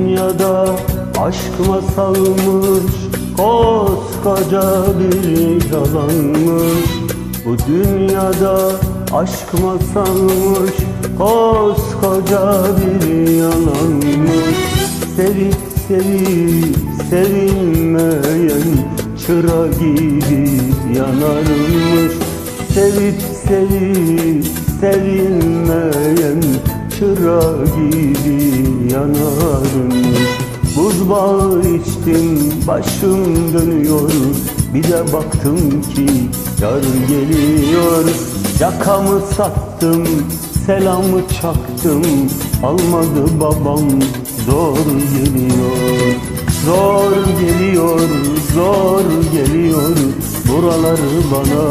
Dünyada aşk masalmış Koskoca bir yalanmış. Bu dünyada aşk masalmış Koskoca bir yalanmış. Sevip sevip sevilmeyen Çıra gibi yanarmış. Sevip sevip sevilmeyen Çıra gibi yanarmış Buz bağı içtim başım dönüyor. Bir de baktım ki yar geliyor. Yakamı sattım selamı çaktım. Almadı babam zor geliyor. Zor geliyor zor geliyor. Buraları bana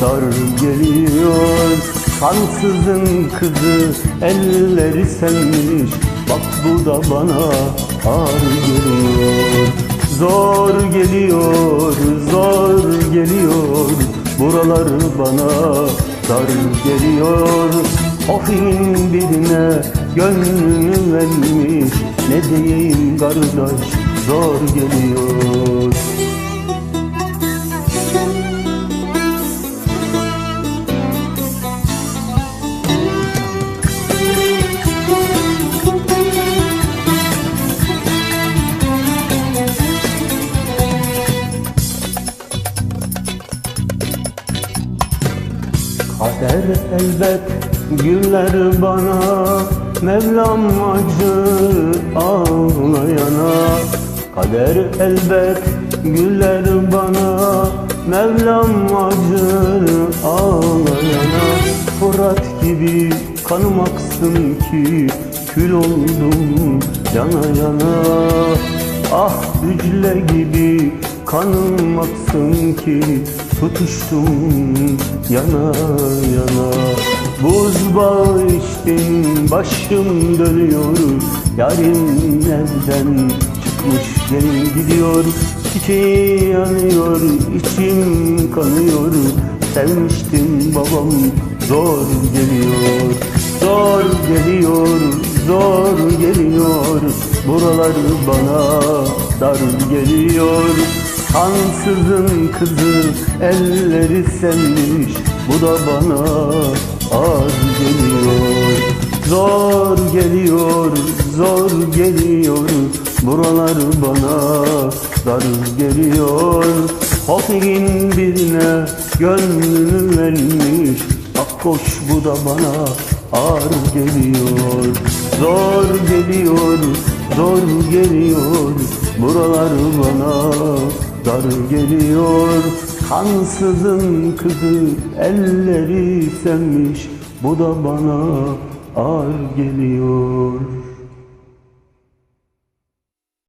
dar geliyor Kansızın kızı elleri senmiş. Bak bu da bana ağır geliyor. Zor geliyor, zor geliyor. Buraları bana dar geliyor. Ofin birine gönlünü vermiş. Ne diyeyim kardeş zor geliyor Kader elbet güller bana Mevlam acı ağlayana. Kader elbet güller bana Mevlam acı ağlayana. Fırat gibi kanım aksın ki Kül oldum yana yana. Ah Dicle gibi kanım aksın ki Tutuştum yana yana. Buz içtim başım dönüyor. Yarim evden çıkmış geri gidiyor. Çiçeği yanıyor içim kanıyor. Sevmiştim babam zor geliyor. Zor geliyor zor geliyor. Buralar bana dar geliyor. Kansızın kızı elleri senmiş. Bu da bana ağır geliyor. Zor geliyor, zor geliyor. Buralar bana dar geliyor. Hofirin birine gönlünü vermiş. Bak koş bu da bana ağır geliyor. Zor geliyor, zor geliyor Buralar bana dar geliyor. Kansızın kızı elleri senmiş Bu da bana ağır geliyor